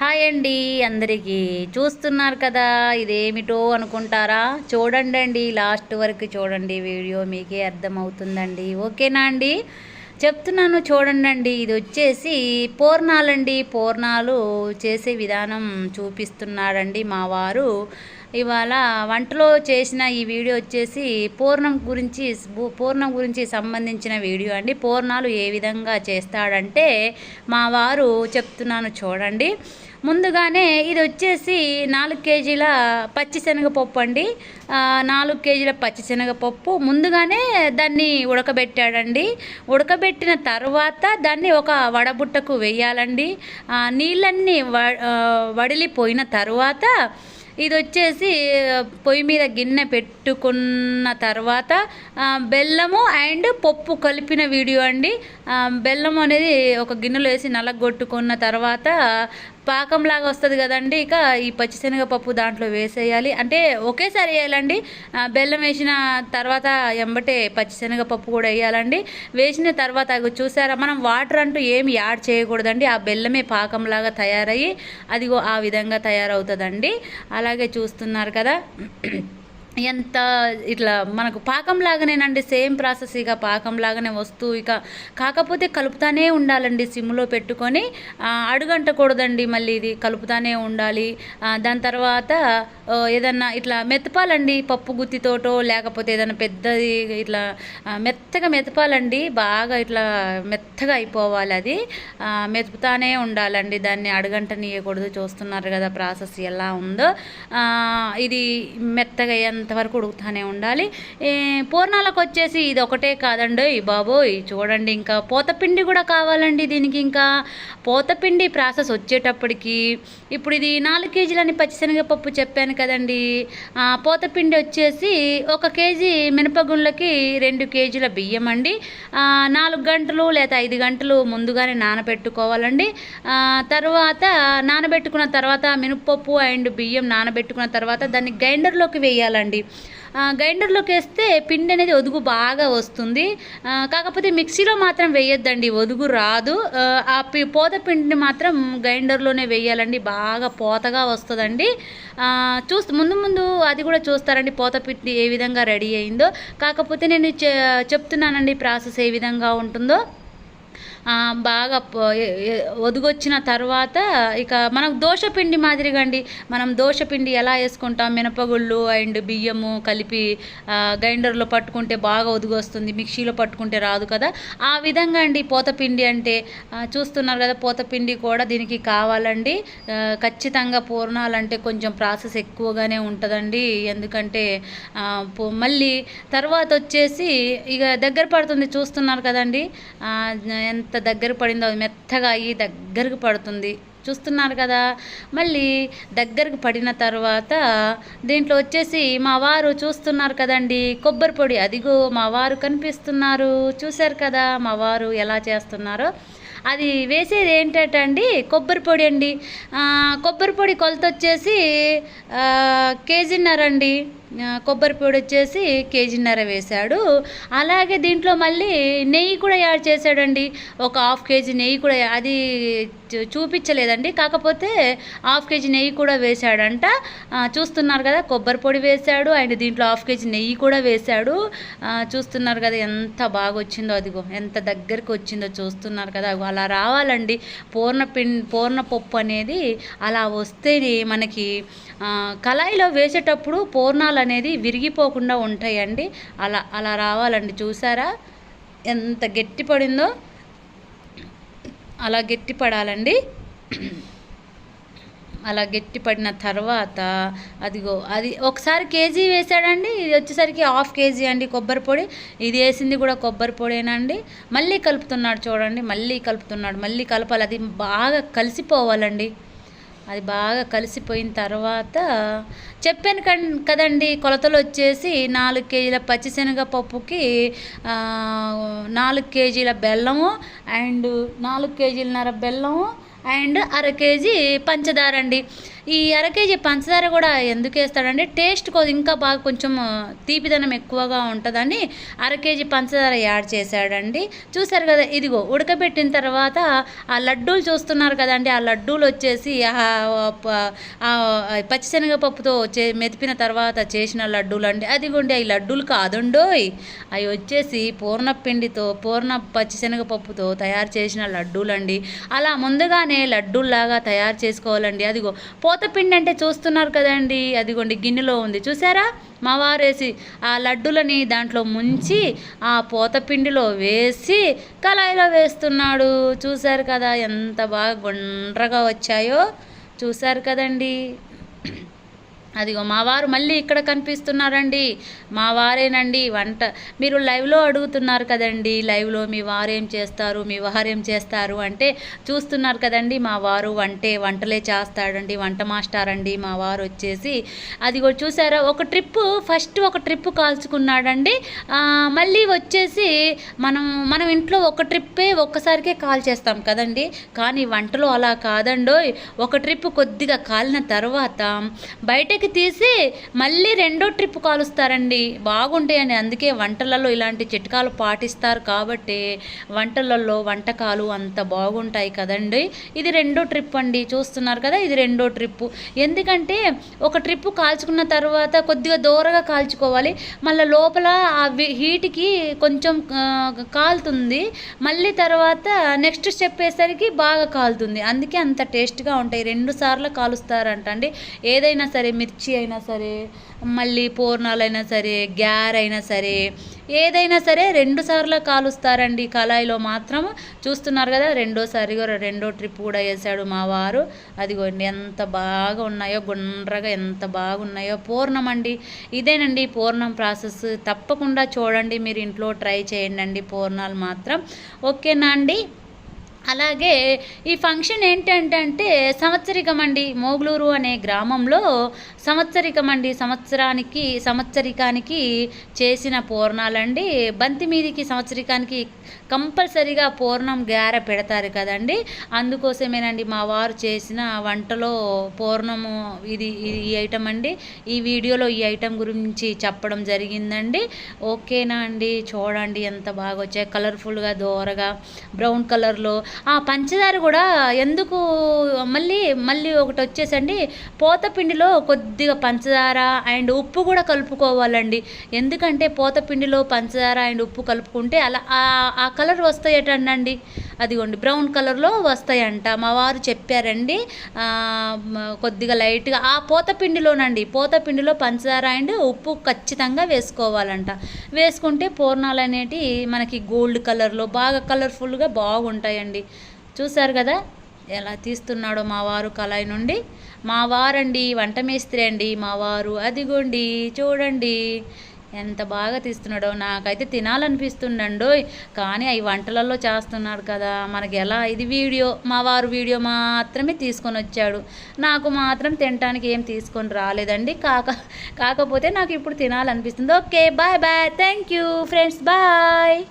Hi అండి అందరికీ. చూస్తున్నారు కదా ఇదేమిటో అనుకుంటారా? చూడండి అండి లాస్ట్ వరకు చూడండి వీడియో మీకే అర్థమవుతుందండి. ఓకేనా అండి? చెప్తున్నాను చూడండి అండి ఇది వచ్చేసి పూర్ణాలండి. పూర్ణాలు చేసే విధానం చూపిస్తున్నాడండి మా వారు. ఇవాళ వంటలో చేసిన ఈ వీడియో వచ్చేసి పూర్ణం గురించి పూర్ణం గురించి సంబంధించిన వీడియో అండి. పూర్ణాలు ఏ విధంగా చేస్తాడంటే మా వారు చెప్తున్నాను చూడండి. ముందుగానే ఇది వచ్చేసి నాలుగు కేజీల పచ్చిశనగపప్పు అండి. నాలుగు కేజీల పచ్చిశనగపప్పు ముందుగానే దాన్ని ఉడకబెట్టాడండి. ఉడకబెట్టిన తర్వాత దాన్ని ఒక వడబుట్టకు వేయాలండి. నీళ్ళన్నీ వ వడిలిపోయిన తర్వాత ఇది వచ్చేసి పొయ్యి మీద గిన్నె పెట్టుకున్న తర్వాత బెల్లము అండ్ పప్పు కలిపిన వీడియో అండి. బెల్లం అనేది ఒక గిన్నెలో వేసి నలగొట్టుకున్న తర్వాత పాకంలాగా వస్తుంది కదండి ఇక ఈ పచ్చిశనగపప్పు దాంట్లో వేసేయాలి. అంటే ఒకేసారి వేయాలండి. బెల్లం వేసిన తర్వాత ఎంబటే పచ్చిశనగపప్పు కూడా వేయాలండి. వేసిన తర్వాత చూసారా మనం వాటర్ అంటూ ఏమి యాడ్ చేయకూడదండి. ఆ బెల్లమే పాకంలాగా తయారయ్యి అదిగో ఆ విధంగా తయారవుతుందండి. అలాగే చూస్తున్నారు కదా. ఎంత ఇట్లా మనకు పాకం లాగానేనండి సేమ్ ప్రాసెస్ ఇక పాకం లాగానే వస్తూ ఇక కాకపోతే కలుపుతానే ఉండాలండి సిమ్లో పెట్టుకొని. అడుగంటకూడదండి మళ్ళీ ఇది కలుపుతానే ఉండాలి. దాని తర్వాత ఏదన్నా ఇట్లా మెత్తపాలండి పప్పు గుత్తితోటో లేకపోతే ఏదైనా పెద్దది ఇట్లా మెత్తగా మెతపాలండి బాగా ఇట్లా మెత్తగా అయిపోవాలి అది. మెతుపుతానే మెతుకుతానే ఉండాలండి దాన్ని అడుగంటనియకూడదు. చూస్తున్నారు కదా ప్రాసెస్ ఎలా ఉందో. ఇది మెత్తగా ఎంత వరకు ఉడుకుతానే ఉండాలి. పూర్ణాలకు వచ్చేసి ఇది ఒకటే కాదండి బాబోయ్. చూడండి ఇంకా పోతపిండి కూడా కావాలండి దీనికి ఇంకా. పోతపిండి ప్రాసెస్ వచ్చేటప్పటికి ఇప్పుడు ఇది నాలుగు కేజీలని పచ్చిశనగపప్పు చెప్పాను కదండి. ఆ, పోతపిండి వచ్చేసి ఒక కేజీ మినపగుళ్ళకి రెండు కేజీల బియ్యం అండి. నాలుగు గంటలు లేదా ఐదు గంటలు ముందుగానే నానబెట్టుకోవాలండి. తర్వాత నానబెట్టుకున్న తర్వాత మినపప్పు అండ్ బియ్యం నానబెట్టుకున్న తర్వాత దాన్ని గ్రైండర్లోకి వేయాలండి. ఆ, గ్రైండర్లోకి వేస్తే పిండి అనేది ఒదుగు బాగా వస్తుంది. కాకపోతే మిక్సీలో మాత్రం వేయొద్దండి ఒదుగు రాదు. ఆ, పి పోత పిండిని మాత్రం గ్రైండర్లోనే వేయాలండి బాగా పోతగా వస్తుందండి. చూస్తూ ముందు ముందు అది కూడా చూస్తారండి పోత పిండి ఏ విధంగా రెడీ అయిందో. కాకపోతే నేను చె చెప్తున్నానండి ప్రాసెస్ ఏ విధంగా ఉంటుందో. బాగా ఒదిగొచ్చిన తర్వాత ఇక మనకు దోశపిండి మాదిరిగా అండి మనం దోశపిండి ఎలా వేసుకుంటాం? మినపగుళ్ళు అండ్ బియ్యము కలిపి గ్రైండర్లో పట్టుకుంటే బాగా ఒదిగొస్తుంది. మిక్సీలో పట్టుకుంటే రాదు కదా. ఆ విధంగా అండి పోతపిండి అంటే చూస్తున్నారు కదా పోతపిండి కూడా దీనికి కావాలండి. ఖచ్చితంగా పూర్ణాలంటే కొంచెం ప్రాసెస్ ఎక్కువగానే ఉంటుందండి. ఎందుకంటే మళ్ళీ తర్వాత వచ్చేసి ఇక దగ్గర పడుతుంది చూస్తున్నారు కదండి. ఎంత దగ్గర పడిందో అది మెత్తగా అయ్యి దగ్గరకు పడుతుంది. చూస్తున్నారు కదా? మళ్ళీ దగ్గరకు పడిన తర్వాత దీంట్లో వచ్చేసి మా వారు చూస్తున్నారు కదండి కొబ్బరి పొడి. అదిగో మా వారు కనిపిస్తున్నారు. చూశారు కదా మా వారు ఎలా చేస్తున్నారో? అది వేసేది ఏంటంటే అండి కొబ్బరి పొడి అండి. కొబ్బరి పొడి కొలత వచ్చేసి ఆ, కేజీన్నర అండి. కొబ్బరి పొడి వచ్చేసి కేజీన్నర వేశాడు. అలాగే దీంట్లో మళ్ళీ నెయ్యి కూడా యాడ్ చేశాడండి. ఒక హాఫ్ కేజీ నెయ్యి కూడా అది చూ- చూపించలేదండి. కాకపోతే హాఫ్ కేజీ నెయ్యి కూడా వేశాడంట. చూస్తున్నారు కదా కొబ్బరి పొడి వేశాడు. అండ్ దీంట్లో హాఫ్ కేజీ నెయ్యి కూడా వేశాడు. చూస్తున్నారు కదా ఎంత బాగా వచ్చిందో అదిగో ఎంత దగ్గరికి వచ్చిందో చూస్తున్నారు కదా. అలా రావాలండి. పూర్ణ పిం పూర్ణ పప్పు అనేది అలా వస్తేనే మనకి కళాయిలో వేసేటప్పుడు పూర్ణాలు అనేది విరిగిపోకుండా ఉంటాయండి. అలా అలా రావాలండి. చూసారా? ఎంత గట్టి పడిందో అలా గట్టి పడాలండి అలా గట్టి పడిన తర్వాత అదిగో అది ఒకసారి కేజీ వేసాడండి. ఇది వచ్చేసరికి హాఫ్ కేజీ అండి కొబ్బరి పొడి. ఇది వేసింది కూడా కొబ్బరి పొడేనండి. మళ్ళీ కలుపుతున్నాడు చూడండి. మళ్ళీ కలుపుతున్నాడు. మళ్ళీ కలపాలి. అది బాగా కలిసిపోవాలండి. అది బాగా కలిసిపోయిన తర్వాత చెప్పాను కన్ కదండి కొలతలు వచ్చేసి నాలుగు కేజీల పచ్చిశనగ పప్పుకి నాలుగు కేజీల బెల్లము అండ్ నాలుగు కేజీలన్నర బెల్లము అండ్ అర కేజీ పంచదార అండి. ఈ అర కేజీ పంచదార కూడా ఎందుకు వేస్తాడంటే టేస్ట్ కొద్ది ఇంకా బాగా కొంచెం తీపిదనం ఎక్కువగా ఉంటుందని అర కేజీ పంచదార యాడ్ చేశాడండి. చూసారు కదా ఇదిగో ఉడకబెట్టిన తర్వాత ఆ లడ్డూలు చూస్తున్నారు కదండి ఆ లడ్డూలు వచ్చేసి పచ్చిశనగపప్పుతో చే మెతిపిన తర్వాత చేసిన లడ్డూలు అండి అదిగోండి ఈ లడ్డూలు కాదుండోయ్. అవి వచ్చేసి పూర్ణపిండితో పూర్ణ పచ్చిశనగపప్పుతో తయారు చేసిన లడ్డూలు అండి అలా ముందుగానే లడ్డూల్లాగా తయారు చేసుకోవాలండి. అదిగో పోతపిండి అంటే చూస్తున్నారు కదండి. అదిగోండి గిన్నెలో ఉంది. చూసారా? మా వారేసి ఆ లడ్డులని దాంట్లో ముంచి ఆ పోతపిండిలో వేసి కళాయిలో వేస్తున్నాడు. చూశారు కదా ఎంత బాగా గుండ్రగా వచ్చాయో. చూశారు కదండి. అదిగో మా వారు మళ్ళీ ఇక్కడ కనిపిస్తున్నారండి. మా వారేనండి వంట. మీరు లైవ్లో అడుగుతున్నారు కదండి లైవ్లో మీ వారు ఏం చేస్తారు మీ వారు ఏం చేస్తారు అంటే చూస్తున్నారు కదండి మా వారు వంటే వంటలే చేస్తాడండి వంట మాస్టర్ అండి మా వారు వచ్చేసి అదిగో చూసారా ఒక ట్రిప్పు ఫస్ట్ ఒక ట్రిప్ కాల్చుకున్నాడండి. మళ్ళీ వచ్చేసి మనం మనం ఇంట్లో ఒక ట్రిప్పే ఒక్కసారికే కాల్ చేస్తాం కదండి. కానీ వంటలో అలా కాదండోయ్. ఒక ట్రిప్ కొద్దిగా కాలిన తర్వాత బయటకి తీసి మళ్ళీ రెండో ట్రిప్ కాలుస్తారండి. బాగుంటాయని అందుకే వంటలలో ఇలాంటి చిట్కాలు పాటిస్తారు కాబట్టి వంటలలో వంటకాలు అంత బాగుంటాయి కదండి. ఇది రెండో ట్రిప్ అండి. చూస్తున్నారు కదా ఇది రెండో ట్రిప్పు ఎందుకంటే ఒక ట్రిప్ కాల్చుకున్న తర్వాత కొద్దిగా దూరగా కాల్చుకోవాలి. మళ్ళీ లోపల ఆ హీట్కి కొంచెం కాలుతుంది. మళ్ళీ తర్వాత నెక్స్ట్ స్టెప్ వేసరికి బాగా కాలుతుంది. అందుకే అంత టేస్ట్గా ఉంటాయి. రెండు సార్లు కాలుస్తారంట అండి ఏదైనా సరే మీ మిర్చి అయినా సరే మళ్ళీ పూర్ణాలైనా సరే గ్యార్ అయినా సరే ఏదైనా సరే రెండు సార్లు కాలుస్తారండి కళాయిలో మాత్రం. చూస్తున్నారు కదా రెండోసారి రెండో ట్రిప్ కూడా వేసాడు మా వారు. అదిగోండి ఎంత బాగా ఉన్నాయో గుండ్రగా ఎంత బాగున్నాయో. పూర్ణం అండి ఇదేనండి పూర్ణం ప్రాసెస్. తప్పకుండా చూడండి మీరు ఇంట్లో ట్రై చేయండి పూర్ణాలు మాత్రం. ఓకేనా అండి? అలాగే ఈ ఫంక్షన్ ఏంటంటే సంవత్సరికం అండి మోగులూరు అనే గ్రామంలో సంవత్సరికం అండి సంవత్సరానికి సంవత్సరికానికి చేసిన పూర్ణాలండి. బంతి మీదికి సంవత్సరికానికి కంపల్సరీగా పూర్ణం గార పెడతారు కదండి. అందుకోసమేనండి మా వారు చేసిన వంటలో పూర్ణము ఇది ఈ ఐటమ్ అండి. ఈ వీడియోలో ఈ ఐటమ్ గురించి చెప్పడం జరిగిందండి. ఓకేనా అండి? చూడండి ఎంత బాగా వచ్చాయి కలర్ఫుల్గా దోరగా బ్రౌన్ కలర్లో ఆ పంచదార కూడా ఎందుకు మళ్ళీ మళ్ళీ ఒకటి వచ్చేసండి. పోతపిండిలో కొద్దిగా పంచదార అండ్ ఉప్పు కూడా కలుపుకోవాలండి. ఎందుకంటే పోతపిండిలో పంచదార అండ్ ఉప్పు కలుపుకుంటే అలా ఆ కలర్ వస్తాయటండి అదిగోండి బ్రౌన్ కలర్లో వస్తాయంట. మా వారు చెప్పారండి కొద్దిగా లైట్గా ఆ పోతపిండిలోనండి పోతపిండిలో పంచదార అండ్ ఉప్పు ఖచ్చితంగా వేసుకోవాలంట. వేసుకుంటే పూర్ణాలు అనేటివి మనకి గోల్డ్ కలర్లో బాగా కలర్ఫుల్గా బాగుంటాయండి. చూసారు కదా ఎలా తీస్తున్నాడో మా వారు కళాయి నుండి. మా వారండి వంట మేస్త్రి అండి మా వారు. అదిగోండి చూడండి. ఎంత బాగా తీస్తున్నాడో. నాకైతే తినాలనిపిస్తుండో కానీ అవి వంటలలో చేస్తున్నాడు కదా. మనకి ఎలా? ఇది వీడియో. మా వారు వీడియో మాత్రమే తీసుకొని వచ్చాడు. నాకు మాత్రం తినడానికి ఏం తీసుకొని రాలేదండి. కాక కాకపోతే నాకు ఇప్పుడు తినాలనిపిస్తుంది. Okay bye bye. Thank you friends bye.